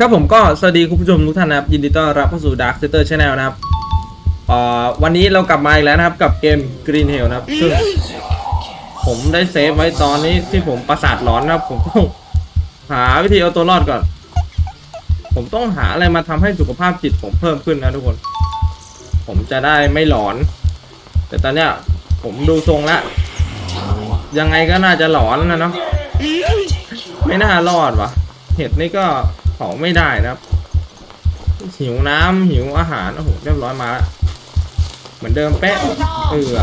ครับผมก็สวัสดีคุณผู้ชมทุกท่านนะครับ ยินดีต้อนรับเข้าสู่ Dark Sister Channel นะครับเอ่อวันนี้เรากลับมาอีกแล้วนะครับกับเกม Green Hill นะครับซึ่งผมได้เซฟไว้ตอนนี้ที่ผมประสาทหลอนนะครับ ผมต้องหาวิธีเอาตัวรอดก่อน ผมต้องหาอะไรมาทำให้สุขภาพจิตผมเพิ่มขึ้นนะทุกคน ผมจะได้ไม่หลอน แต่ตอนเนี้ยผมดูทรงแล้วยังไงก็น่าจะหลอนนะเนาะไม่น่ารอดวะเห็ดนี่ก็ เผาไม่ได้นะครับ หิวน้ำหิวอาหารโอ้โหเรียบร้อยมาแล้วเหมือนเดิมเป๊ะเออ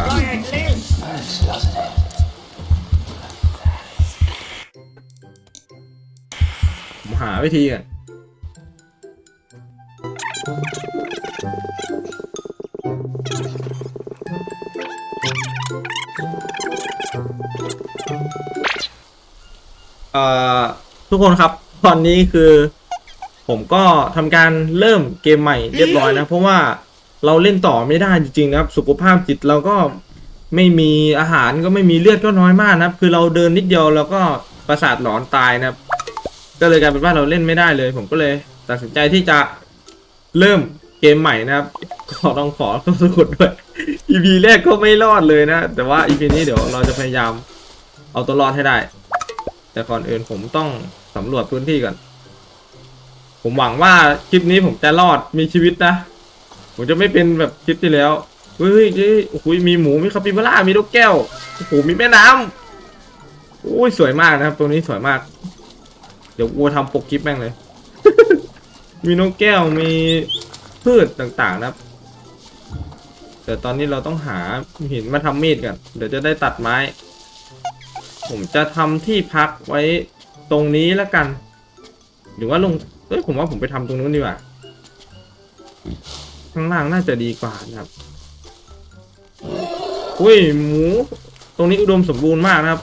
ผมหาวิธีก่อนเอ่อทุกคนครับ ตอนนี้คือ ผมก็ทำการเริ่มเกมใหม่เรียบร้อยนะ เพราะว่าเราเล่นต่อไม่ได้จริงๆนะครับ สุขภาพจิตเราก็ไม่มีอาหารก็ไม่มีเลือดก็น้อยมากนะครับ คือเราเดินนิดเดียวเราก็ประสาทหลอนตายนะครับ ก็เลยกลายเป็นว่าเราเล่นไม่ได้เลย ผมก็เลยตัดสินใจที่จะเริ่มเกมใหม่นะครับขอต้องขอต้องสะกดด้วย EP แรกก็ไม่รอดเลยนะ แต่ว่า EP นี้เดี๋ยวเราจะพยายามเอาตัวรอดให้ได้ แต่ก่อนอื่นผมต้องสำรวจพื้นที่ก่อน ผมหวังว่าคลิปนี้ผมจะรอดมีชีวิตนะ ผมจะไม่เป็นแบบคลิปที่แล้วเฮ้ยเฮ้ยโอ้โหมีหมูมีคาปิบาร่ามีนกแก้วโอ้โหมีแม่น้ำโอ้ยสวยมากนะครับตรงนี้สวยมาก เดี๋ยววัวทำปกคลิปแม่งเลย มีนกแก้วมีพืชต่างๆนะครับแต่ตอนนี้เราต้องหาหินมาทำมีดกันเดี๋ยวจะได้ตัดไม้ ผมจะทำที่พักไว้ตรงนี้แล้วกัน หรือว่าลง เอ้ยผมว่าผมไปทำตรงนู้นดีกว่าข้างล่างน่าจะดีกว่านะครับอุ้ยหมู ตรงนี้อุดมสมบูรณ์มากนะครับ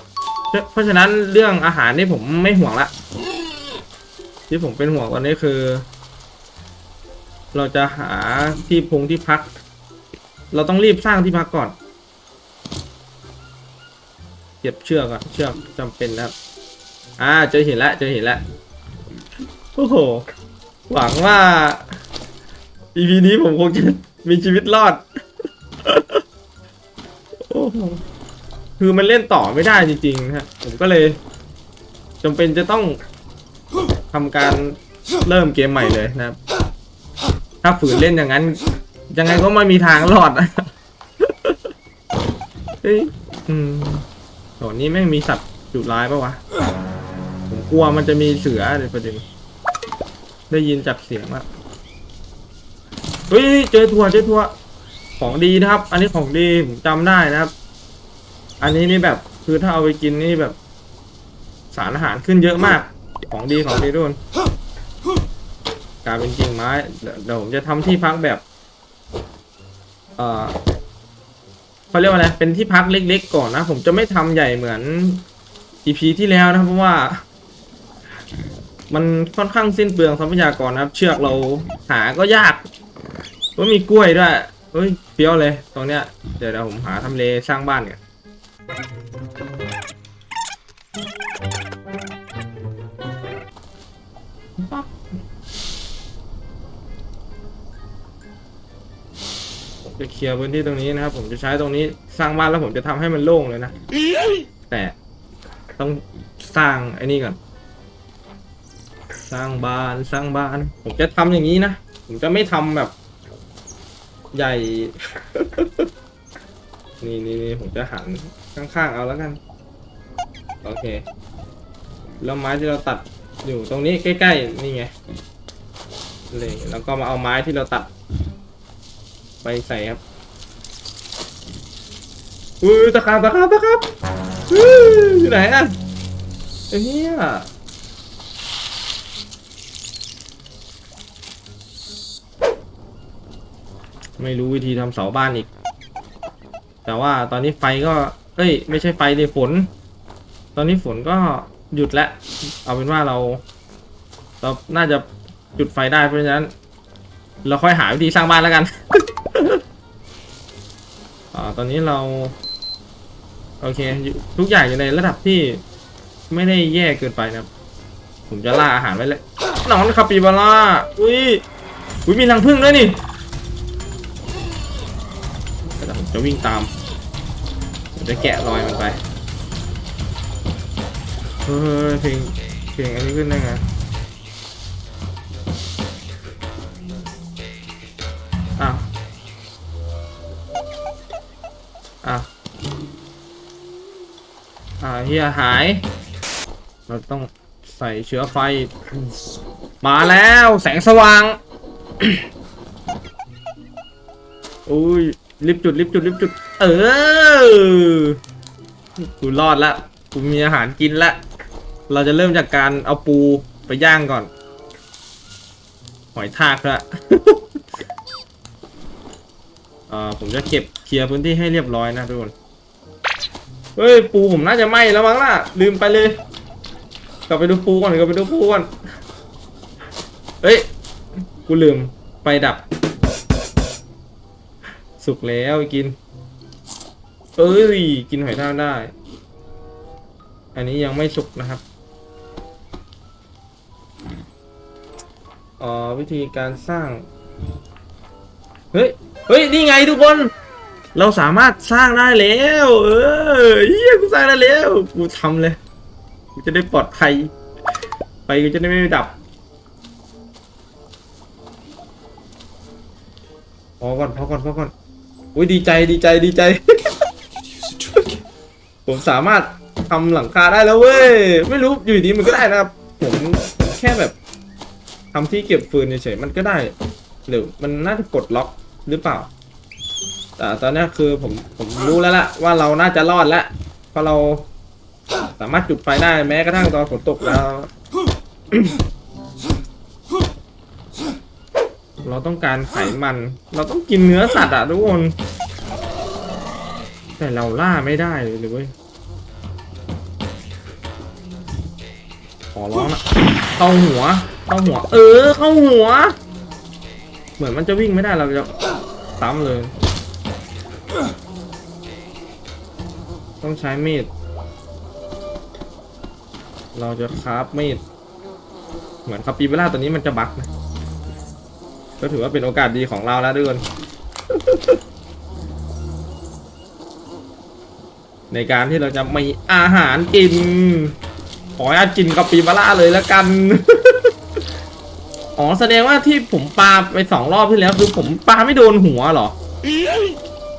เพราะฉะนั้นเรื่องอาหารนี่ผมไม่ห่วงละ ที่ผมเป็นห่วงตอนนี้คือ เราจะหาที่พงที่พัก เราต้องรีบสร้างที่พักก่อน เก็บเชือกอะเชือกจำเป็นนะครับ อ่าเจอเหินแล้วเจอเหินแล้ว โอ้โห หวังว่า EP นี้ผมคงจะมีชีวิตรอด โอ้โห คือมันเล่นต่อไม่ได้จริงๆนะฮะ ผมก็เลยจำเป็นจะต้องทำการเริ่มเกมใหม่เลยนะครับ ถ้าฝืนเล่นอย่างนั้น ยังไงก็ไม่มีทางรอดนะเฮ้ย อืมตอนนี้แม่งมีสัตว์ดุร้ายปะวะ ผมกลัวมันจะมีเสือเลยประเด็น ได้ยินจากเสียงอะเฮ้ยเจอทัวร์เจอทัวร์ของดีนะครับ อันนี้ของดีผมจำได้นะครับ อันนี้นี่แบบคือถ้าเอาไปกินนี่แบบ สารอาหารขึ้นเยอะมาก ของดีของดีทุกคนกลายเป็นกิ่งไม้เดี๋ยวผมจะทำที่พักแบบเอ่อเขาเรียกว่าอะไรเป็นที่พักเล็ก ๆ ก่อนนะ ผมจะไม่ทำใหญ่เหมือน EP ที่แล้วนะเพราะว่า มันค่อนข้างสิ้นเปลืองทรัพยากรนะครับ เชือกเราหาก็ยากก็มีกล้วยด้วยเฮ้ยเฟี้ยวเลย ตรงเนี้ย เดี๋ยวเดี๋ยวผมหาทำเลสร้างบ้านก่อนปั๊บผมจะเคลียร์พื้นที่ตรงนี้นะครับ ผมจะใช้ตรงนี้สร้างบ้านแล้วผมจะทำให้มันโล่งเลยนะ แต่ต้องสร้างไอ้นี่ก่อน สร้างบ้านสร้างบ้าน ผมจะทำอย่างนี้นะ ผมจะไม่ทำแบบ ใหญ่ นี่นี่นี่ผมจะหันข้างๆเอาแล้วกัน โอเค แล้วไม้ที่เราตัดอยู่ตรงนี้ใกล้ๆนี่ไงเลยแล้วก็มาเอาไม้ที่เราตัด ไปใส่ครับอุ้ยตะขาบตะขาบตะขาบอื้ออยู่ไหนอะไอ้เหี้ย ไม่รู้วิธีทำเสาบ้านอีก แต่ว่าตอนนี้ไฟก็ เอ้ย ไม่ใช่ไฟดิฝน ตอนนี้ฝนก็หยุดแล้ว เอาเป็นว่าเรา เรา น่าจะจุดไฟได้เพราะฉะนั้น เราค่อยหาวิธีสร้างบ้านแล้วกันอ่าตอนนี้เรา โอเค ทุกอย่างอยู่ในระดับที่ไม่ได้แย่เกินไปนะครับ ผมจะล่าอาหารไว้เลยหนอนคาปิบาร่า อุ้ย อุ้ยมีรังผึ้งด้วยนี่ จะวิ่งตามผมจะแกะรอยมันไปเฮ้ยเพลงเพลงอันนี้ขึ้นได้ไงอ้าวอ้าวอ่าเฮียหาย เราต้องใส่เชื้อไฟ มาแล้วแสงสว่าง อุ้ย รีบจุดรีบจุดรีบจุด เออ กูรอดละ กูมีอาหารกินละ เราจะเริ่มจากการเอาปูไปย่างก่อน หอยทากละอ่าผมจะเก็บเคลียร์พื้นที่ให้เรียบร้อยนะทุกคน เฮ้ยปูผมน่าจะไหม้แล้วมั้งล่ะ ลืมไปเลย กลับไปดูปูก่อนกลับไปดูปูก่อนเอ้ย กูลืมไฟดับ สุกแล้วกิน เอ้ยกินหอยทากได้ อันนี้ยังไม่สุกนะครับอ๋อวิธีการสร้าง เฮ้ย เฮ้ย นี่ไงทุกคน เราสามารถสร้างได้แล้ว เออเฮียกูสร้างได้แล้ว กูทำเลย กูจะได้ปลอดภัย ไปกูจะได้ไม่ดับพอก่อนพอก่อนพอก่อน อุ้ยดีใจดีใจดีใจ ผมสามารถทำหลังคาได้แล้วเว้ย ไม่รู้อยู่ดีมันก็ได้นะครับ ผมแค่แบบทำที่เก็บฟืนเฉยๆมันก็ได้ หรือมันน่าจะกดล็อกหรือเปล่า แต่ตอนนี้คือผมผมรู้แล้วล่ะว่าเราน่าจะรอดแล้วเพราะเราสามารถจุดไฟได้แม้กระทั่งตอนฝนตกแล้ว เราต้องการไขมัน เราต้องกินเนื้อสัตว์อะทุกคน แต่เราล่าไม่ได้เลยเลยเว้ยขอร้องนะเข้าหัว เข้าหัว เออ เข้าหัว เหมือนมันจะวิ่งไม่ได้เราจะซ้ำเลย ต้องใช้มีด เราจะคราฟมีด เหมือนคาปิเบล่าตัวนี้มันจะบักนะ ก็ถือว่าเป็นโอกาสดีของเราแล้วทุกคนในการที่เราจะมีอาหารกิน ขออนุญาตกินกะปิบาร่าเลยแล้วกัน อ๋อแสดงว่าที่ผมปาไปสองรอบที่แล้วคือผมปาไม่โดนหัวเหรอ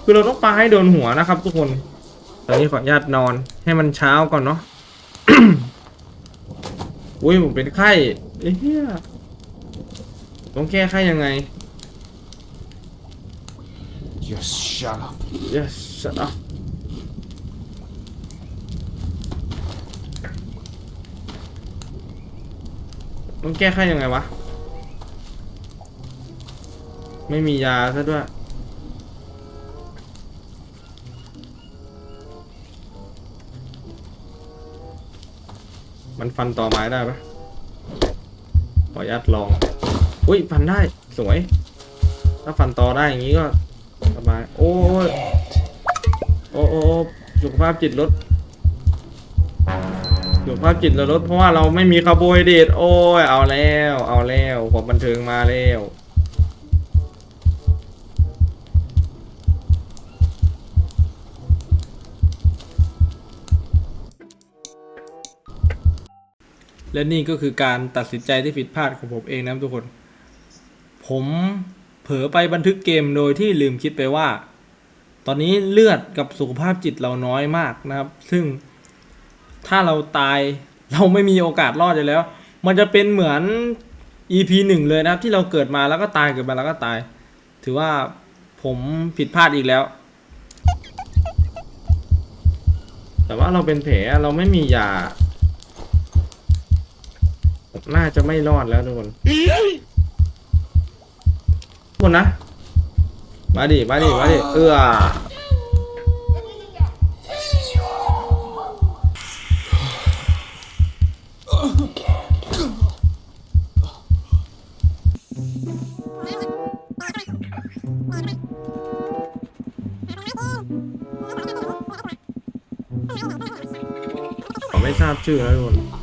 คือเราต้องปาให้โดนหัวนะครับ ทุกคน ตอนนี้ขออนุญาตนอนให้มันเช้าก่อนเนาะ อุ้ยผมเป็นไข้เอ้ยเหี้ย ต้องแก้ไข้ยังไง Just shut up. yes shut up ต้องแก้ไขยังไงวะ ไม่มียาซะด้วย มันฟันต่อไม้ได้ปะขออนุญาตลอง อุ้ยฟันได้สวย ถ้าฟันต่อได้อย่างนี้ก็สบายโอ้ยโอ้โอ้สุขภาพจิตลดสุขภาพจิตเราลดเพราะว่าเราไม่มีคาร์โบไฮเดรตโอ้ยเอาแล้ว เอาแล้วความบันเทิงมาแล้วและนี่ก็คือการตัดสินใจที่ผิดพลาดของผมเองนะทุกคน ผมเผลอไปบันทึกเกมโดยที่ลืมคิดไปว่า ตอนนี้เลือดกับสุขภาพจิตเราน้อยมากนะครับ ซึ่งถ้าเราตายเราไม่มีโอกาสรอดอยู่แล้ว มันจะเป็นเหมือน EP หนึ่งเลยนะครับ ที่เราเกิดมาแล้วก็ตายเกิดมาแล้วก็ตาย ถือว่าผมผิดพลาดอีกแล้ว แต่ว่าเราเป็นแผลเราไม่มียา น่าจะไม่รอดแล้วทุกคน คนนะ มาดิ มาดิ มาดิ เอื้อผมไม่ทราบชื่อนะทุกคน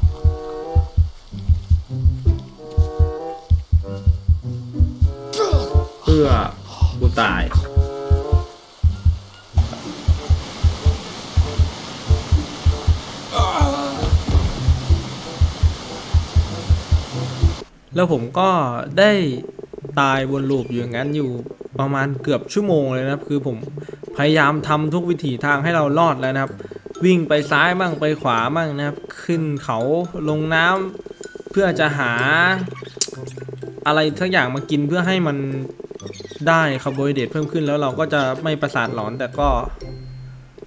อกูตาย แล้วผมก็ได้ตายวนลูปอยู่อย่างนั้นอยู่ประมาณเกือบชั่วโมงเลยนะครับ คือผมพยายามทำทุกวิถีทางให้เรารอดแล้วนะครับ วิ่งไปซ้ายบ้างไปขวาบ้างนะครับ ขึ้นเขาลงน้ำเพื่อจะหาอะไรสักอย่างมากินเพื่อให้มัน ได้คาร์โบไฮเดรตเพิ่มขึ้นแล้วเราก็จะไม่ประสาทหลอนแต่ก็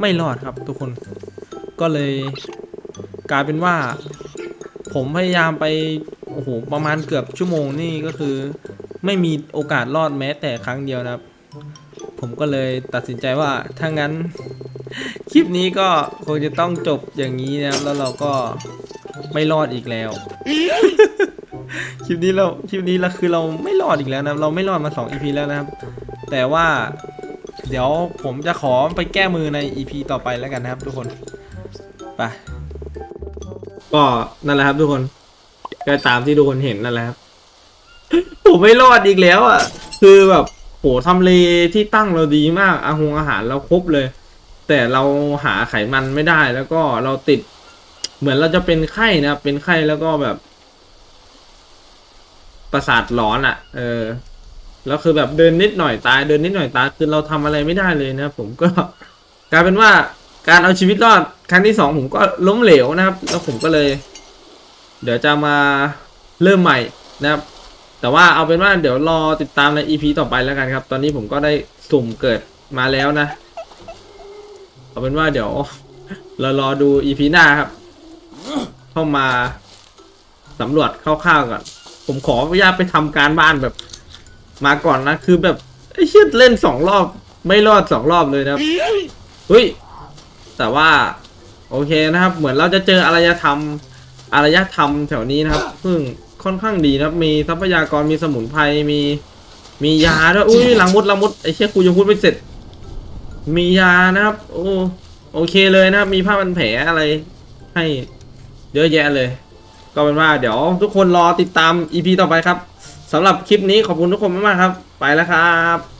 ไม่รอดครับทุกคน ก็เลยกลายเป็นว่า ผมพยายามไปโอ้โหประมาณเกือบชั่วโมงนี่ก็คือ ไม่มีโอกาสรอดแม้แต่ครั้งเดียวนะครับ ผมก็เลยตัดสินใจว่าถ้างั้น คลิปนี้ก็คงจะต้องจบอย่างนี้นะครับแล้วเราก็ไม่รอดอีกแล้ว คลิปนี้เราคลิปนี้เราคือเราไม่รอดอีกแล้วนะเราไม่รอดมา2 EP แล้วนะครับ แต่ว่าเดี๋ยวผมจะขอไปแก้มือใน EP ต่อไปแล้วกันนะครับ ทุกคนไปก็นั่นแหละครับ ทุกคนก็ตามที่ทุกคนเห็นนั่นแหละครับผมไม่รอดอีกแล้วอะคือแบบโหทำเลที่ตั้งเราดีมากอาหงอาหารเราครบเลย แต่เราหาไขมันไม่ได้แล้วก็เราติด เหมือนเราจะเป็นไข้นะเป็นไข้แล้วก็แบบ ประสาทร้อนอะ่ะ เออ แล้วคือแบบเดินนิดหน่อยตาย เดินนิดหน่อยตาย คือเราทำอะไรไม่ได้เลยนะผมก็กลายเป็นว่าการเอาชีวิตรอดครั้งที่สองผมก็ล้มเหลวนะครับ แล้วผมก็เลย เดี๋ยวจะมาเริ่มใหม่นะครับ แต่ว่าเอาเป็นว่าเดี๋ยวรอติดตามใน EP ต่อไปแล้วกันครับ ตอนนี้ผมก็ได้สุ่มเกิดมาแล้วนะ เอาเป็นว่าเดี๋ยวเรารอดู EP หน้าครับ เข้ามาสำรวจคร่าวๆก่อน ผมขออนุญาตไปทำการบ้านแบบ มาก่อนนะ คือแบบไอ้เชี่ยเล่นสองรอบ ไม่รอดสองรอบเลยนะครับเฮ้ยแต่ว่า โอเคนะครับ เหมือนเราจะเจออารยธรรมอารยธรรมแถวนี้นะครับซึ่งค่อนข้างดีนะครับ มีทรัพยากรมีสมุนไพรมี มียาด้วยอุ้ยลังมุดลังมุดไอ้เชี่ยกูยังพูดไม่เสร็จ มียานะครับ โอ้โอเคเลยนะครับ มีผ้าพันแผลอะไรให้เยอะแยะเลย ก็เป็นว่าเดี๋ยวทุกคนรอติดตาม EP ต่อไปครับสำหรับคลิปนี้ขอบคุณทุกคนมากๆครับ ไปแล้วครับ